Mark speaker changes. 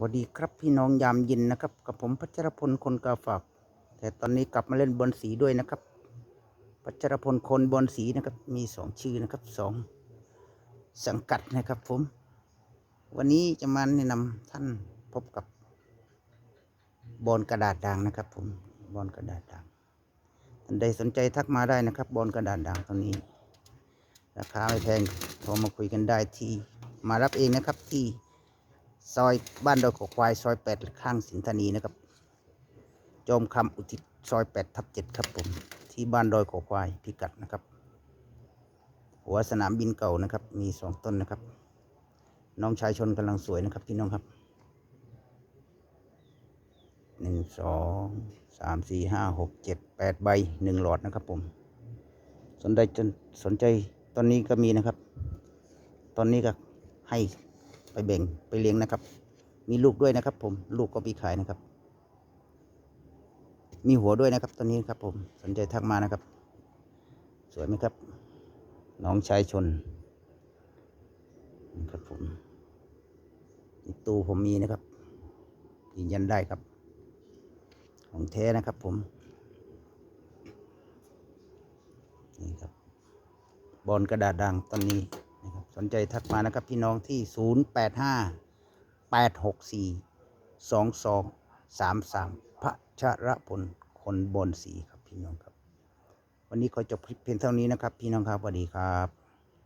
Speaker 1: วัสดีครับพี่น้องยามเย็นนะครับ กับผมพัชรพลคนกาฝาก แต่ตอนนี้กลับมาเล่นบอลสีด้วยนะครับ พัชรพลคนบอลสีนะครับ มีสองชื่อนะครับสองสังกัดนะครับผม วันนี้จะมาแนะนำท่านพบกับบอลกระดาษด่างนะครับ ผมบอลกระดาษด่างท่านใดสนใจทักมาได้นะครับ บอลกระดาษด่างตัวนี้ ราคาไม่แพงโทรมาคุยกันได้ที่มารับเองนะครับที่ ซอยบ้านดอยขอควายซอยแปดข้างสินธนีนะครับโจมคำอุทิศซอยแปดทับเจ็ดครับผม ที่บ้านดอยขอควายพิกัดนะครับ หัวสนามบินเก่านะครับ มีสองต้นนะครับ น้องชายชนกำลังสวยนะครับพี่น้องครับหนึ่งสองสามสี่ห้าหกเจ็ดแปดใบหนึ่งหลอดนะครับผม สนใจจนสนใจตอนนี้ก็มีนะครับ ตอนนี้ก็ให้ ไปแบ่งไปเลี้ยงนะครับ มีลูกด้วยนะครับ ผมลูกก็มีขายนะครับ มีหัวด้วยนะครับตอนนี้ครับ ผมสนใจทักมานะครับ สวยไหมครับ น้องชายชนนี่ครับผมอีตู้ผมมีนะครับยืนยันได้ครับ ของแท้นะครับผมนี่ครับบอลกระดาษด่างตอนนี้ สนใจทักมานะครับพี่น้องที่ 0 8 5 8 6 4 2 2 3 3 พระชระพลคนบนสีครับพี่น้องครับ วันนี้ขอจบคลิปเพียงเท่านี้นะครับ พี่น้องครับสวัสดีครับ